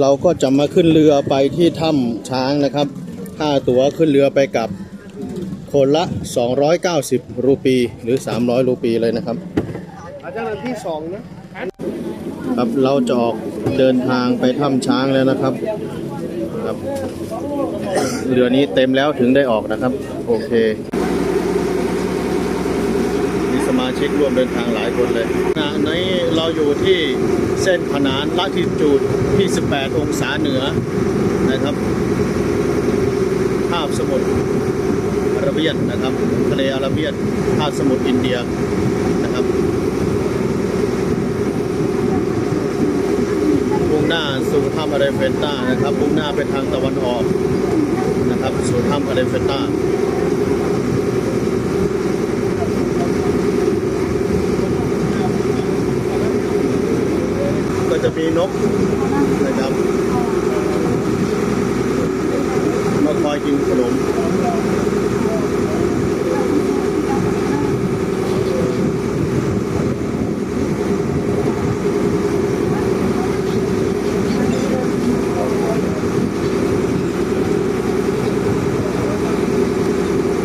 เราก็จะมาขึ้นเรือไปที่ถ้ำช้างนะครับค่าตั๋วขึ้นเรือไปกับคนละ 290 รูปี หรือ 300 รูปีเลยนะครับ อาจารย์ที่สองนะครับ เราจะออกเดินทางไปถ้ำช้างแล้วนะครับครับ เรือนี้เต็มแล้วถึงได้ออกนะครับ โอเคมีสมา ชิกร่วมเดินทางหลายคนเลยขณะนี้เราอยู่ที่เส้นผนานลัติจูดที่ 18 องศาเหนือนะครับ ภาพสมุทรอาระเบียนนะครับทะเลอาระเบียนภาพสมุทรอินเดียนะครับมุ่งหน้าสู่ถ้ำอาเรเฟนต้านะครับมุ่งหน้าไปทางตะวันออกนะครับสู่ถ้ำอาเรเฟนต้าก็จะ มีนกนะครับมาคอยกินขนม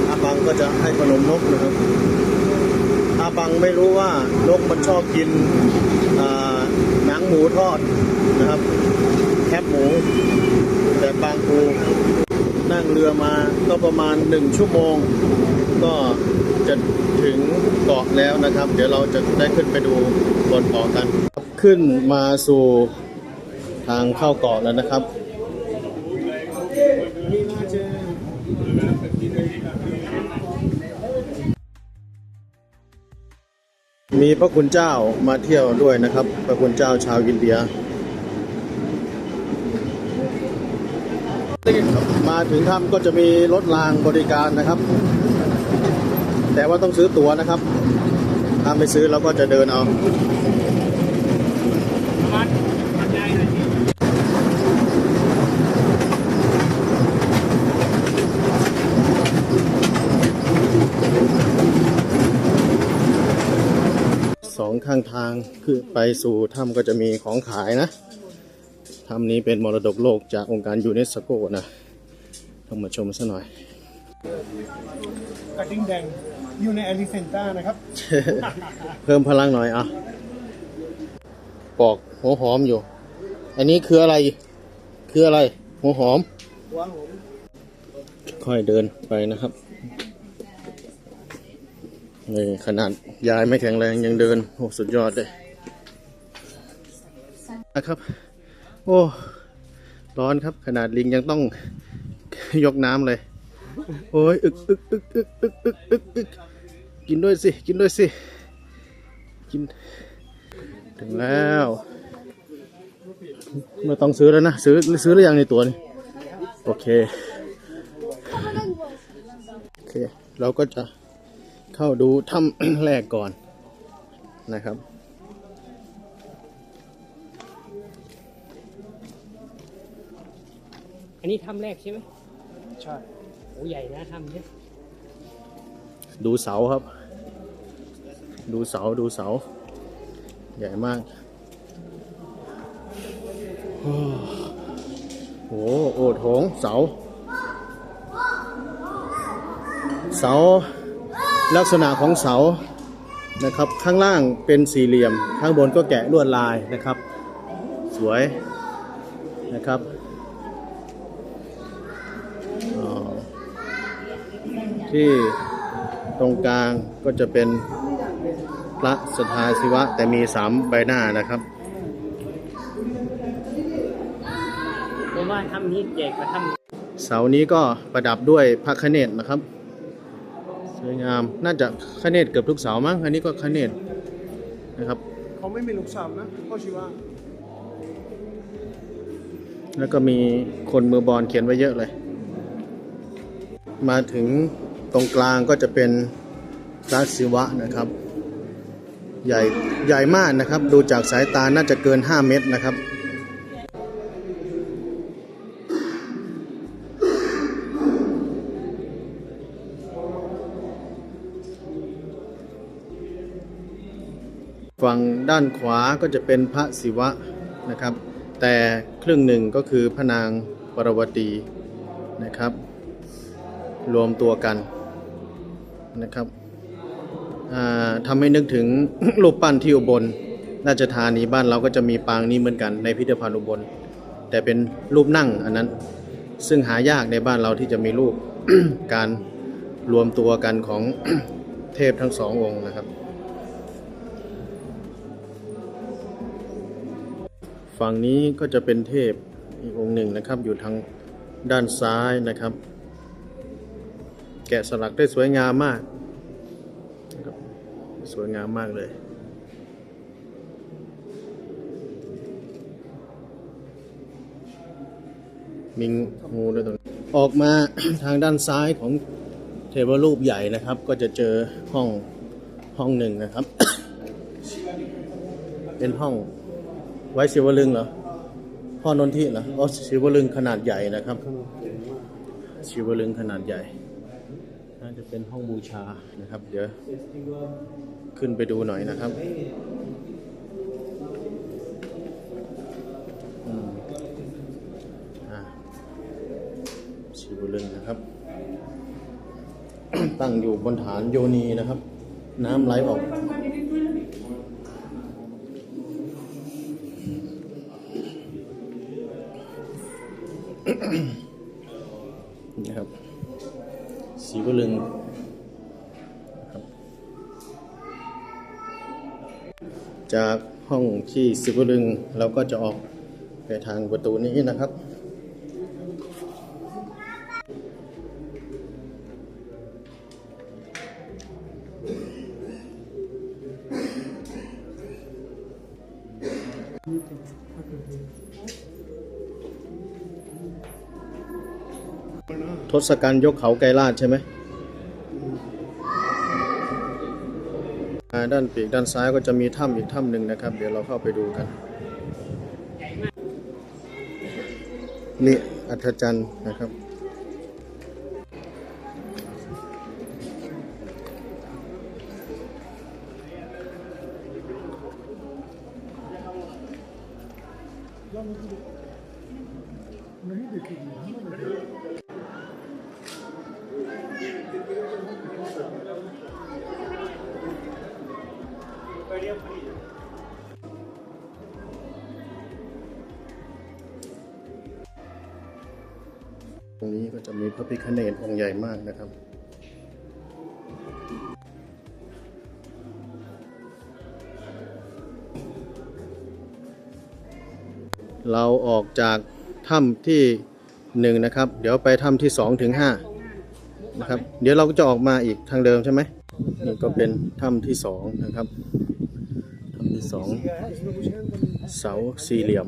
อาบังก็จะให้ขนมนกนะครับอาบังไม่รู้ว่านกมันชอบกินอ่า หมูทอดนะครับ แคบหมู แต่บางปูนั่งเรือมาก็ประมาณหนึ่งชั่วโมง ก็จะถึงเกาะแล้วนะครับ เดี๋ยวเราจะได้ขึ้นไปดูบนเกาะกัน ขึ้นมาสู่ทางเข้าเกาะแล้วนะครับ มีพระคุณเจ้ามาเที่ยวด้วยนะครับ พระคุณเจ้าชาวอินเดีย มาถึงถ้ำก็จะมีรถรางบริการนะครับ แต่ว่าต้องซื้อตั๋วนะครับ ถ้าไม่ซื้อเราก็จะเดินเอา องข้างทางคือไปสู่ถ้ำก็จะมีของขายนะถ้ำนี้เป็นมรดกโลกจากองค์การยูเนสโกนะต้องมาชมซะหน่อยกระดิ่งแดงอยู่ในแอลิเฟนต้านะครับ เพิ่มพลังหน่อยอะปอกหัวหอมอยู่ อันนี้คืออะไร คืออะไร หัวหอมว้าวผมค่อยเดินไปนะครับ นี่ขนาดยายไม่แข็งแรงยังเดิน โอ้สุดยอดเลยนะครับ โอ้ร้อนครับ ขนาดลิงยังต้องยกน้ำเลย โอ้ยอึกอึกอึกอึกอึกอึกอึกอึกกินด้วยสิ กินด้วยสิ กิน ถึงแล้วไม่ต้องซื้อแล้วนะ ซื้อซื้อหรือยังในตัวนี้โอเค โอเค เราก็จะ เข้าดูถ้ำแรกก่อนนะครับ อันนี้ถ้ำแรกใช่ไหมใช่โอ้ใหญ่นะถ้ำเนี่ยดูเสาครับ ดูเสาดูเสา ใหญ่มาก โอ้โหโอดโถงเสา เสา ลักษณะของเสานะครับ ข้างล่างเป็นสี่เหลี่ยม ข้างบนก็แกะลวดลายนะครับ สวยนะครับอ่าที่ตรงกลางก็จะเป็นพระสทาศิวะ แต่มีสามใบหน้านะครับเพราะว่าถ้ำนี้ใหญ่กว่าถ้เสานี้ก็ประดับด้วยพระคเนตนะครับส วยงาม น่าจะคเนตเกือบทุกเสามั้ง อันนี้ก็คเนตนะครับ เขาไม่มีลูกสาวนะพ่อชีวะแล้วก็มีคนมือบอลเขียนไว้เยอะเลย มาถึงตรงกลางก็จะเป็นพระศิวะนะครับ ใหญ่ใหญ่มากนะครับ ดูจากสายตาน่าจะเกิน 5 เมตรนะครับ ฝั่งด้านขวาก็จะเป็นพระศิวะนะครับ แต่ครึ่งหนึ่งก็คือพระนางปรวตีนะครับ รวมตัวกันนะครับทำให้นึกถึงรูปปั้นที่อุบลราชธานีบ้านเราก็จะมีปางนี้เหมือนกันในพิพิธภัณฑ์อุบล แต่เป็นรูปนั่งอันนั้น ซึ่งหายากในบ้านเราที่จะมีรูปการรวมตัวกันของเทพทั้งสององค์นะครับ ฝั่งนี้ก็จะเป็นเทพอีกองค์หนึ่งนะครับ อยู่ทางด้านซ้ายนะครับ แกะสลักได้สวยงามมาก สวยงามมากเลยมีงูด้วยตรงนี้ออกมาทางด้านซ้ายของเทวรูปใหญ่นะครับ ก็จะเจอห้องห้องหนึ่งนะครับ เป็นห้อง ไว้ศิวลึงเหรอ พ่อนนทิเหรออ๋อศิวลึงขนาดใหญ่นะครับศิวลึงขนาดใหญ่ น่าจะเป็นห้องบูชานะครับ เดี๋ยวขึ้นไปดูหน่อยนะครับอืมอ่าศิวลึงนะครับ ตั้งอยู่บนฐานโยนีนะครับ น้ำไหลออก นะครับ สีวลึงนะครับจากห้องที่สิวลึงเราก็จะออกไปทางประตูนี้นะครับ ทศกัณฐ์ยกเขาไกรลาดใช่ไหมด้านปีกด้านซ้ายก็จะมีถ้ำอีกถ้ำหนึ่งนะครับ เดี๋ยวเราเข้าไปดูกัน นี่อัศจรรย์นะครับ ตรงนี้ก็จะมีพระพิฆเนศองค์ใหญ่มากนะครับเราออกจากถ้ำที่หนึ่งนะครับ เดี๋ยวไปถ้ำที่สองถึงห้านะครับ เดี๋ยวเราก็จะออกมาอีกทางเดิมใช่ไหมนี่ก็เป็นถ้ำที่สองนะครับ ที่สองเสาสี่เหลี่ยม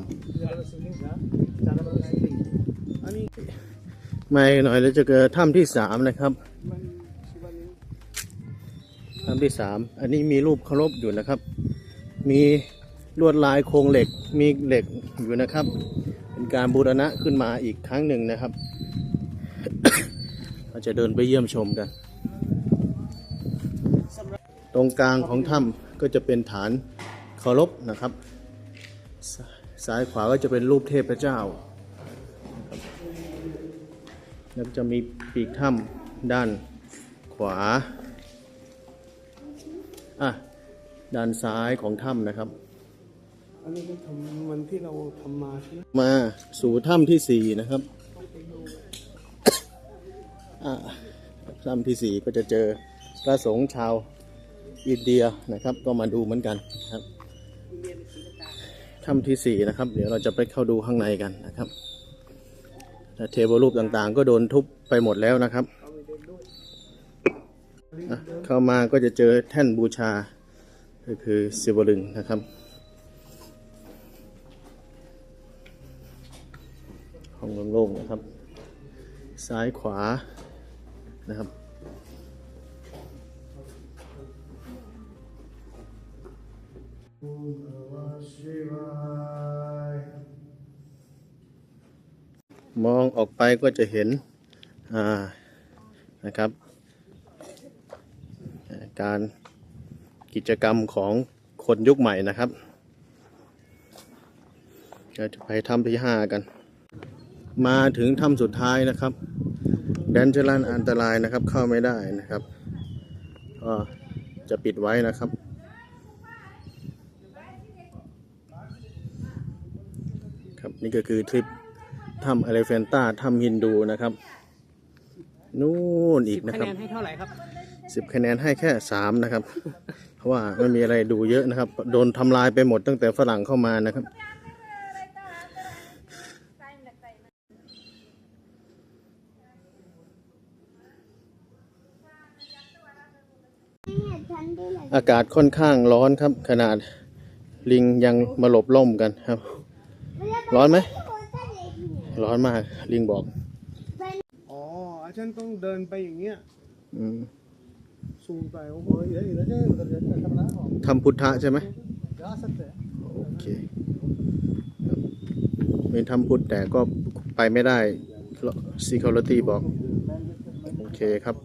ม่หน่อยเราจะเจอถ้ำที่สามนะครับถ้ำที่สามอันนี้มีรูปเคารพอยู่นะครับ มีลวดลายโครงเหล็กมีเหล็กอยู่นะครับ เป็นการบูรณะขึ้นมาอีกครั้งหนึ่งนะครับ เราจะเดินไปเยี่ยมชมกัน ตรงกลางของถ้ำก็จะเป็นฐาน เคารพนะครับซซ้ายขวาก็จะเป็นรูปเทพเจ้า แล้วก็จะมีปีกถ้ำด้านขวา อะ ด้านซ้ายของถ้ำนะครับอันนี้ก็ทำวันที่เราทำมาใช่ไหมมาสู่ถ้ำที่สี่นะครับอ่าถ้ำที่สี่ก็จะเจอพระสงฆ์ชาวอินเดียนะครับ ก็มาดูเหมือนกันครับ ถ้ำที่สี่นะครับ เดี๋ยวเราจะไปเข้าดูข้างในกันนะครับแต่เทวรูปต่างๆ ก็โดนทุบไปหมดแล้วนะครับ เข้ามาก็จะเจอแท่นบูชา ก็คือศิวลึงนะครับ ห้องโล่งๆนะครับ ซ้ายขวานะครับ มองออกไปก็จะเห็นนะครับ การกิจกรรมของคนยุคใหม่นะครับเราจะไปถ้ำที่ห้ากัน มาถึงถ้ำสุดท้ายนะครับแดนเจอรันอันตรายนะครับเข้าไม่ได้นะครับก็จะปิดไว้นะครับ ครับ นี่ก็คือทริปถ้ำเอเลเฟนตาถ้ำฮินดูนะครับ นู่นอีกนะคะครัแนบนให้เท่าไหร่ครับ สิบคะแนนให้แค่สามนะครับ เพราะว่าไม่มีอะไรดูเยอะนะครับ โดนทำลายไปหมดตั้งแต่ฝรั่งเข้ามานะครับ อากาศค่อนข้างร้อนครับ ขนาดลิงยังมาหลบล่มกันครับ ร้อนไหม ร้อนมาก ลิงบอก อ๋ออาจารย์ต้องเดินไปอย่างเงี้ยอืมสูงไปโอ้โหเดี๋ยวเดี๋ยวเดี๋ยวเดี๋ยวทำนะอ๋อทำพุทธะใช่ไหมยาสัตว์โอเคมีทำพุทธแต่ก็ไปไม่ได้ security บอก โอเคครับ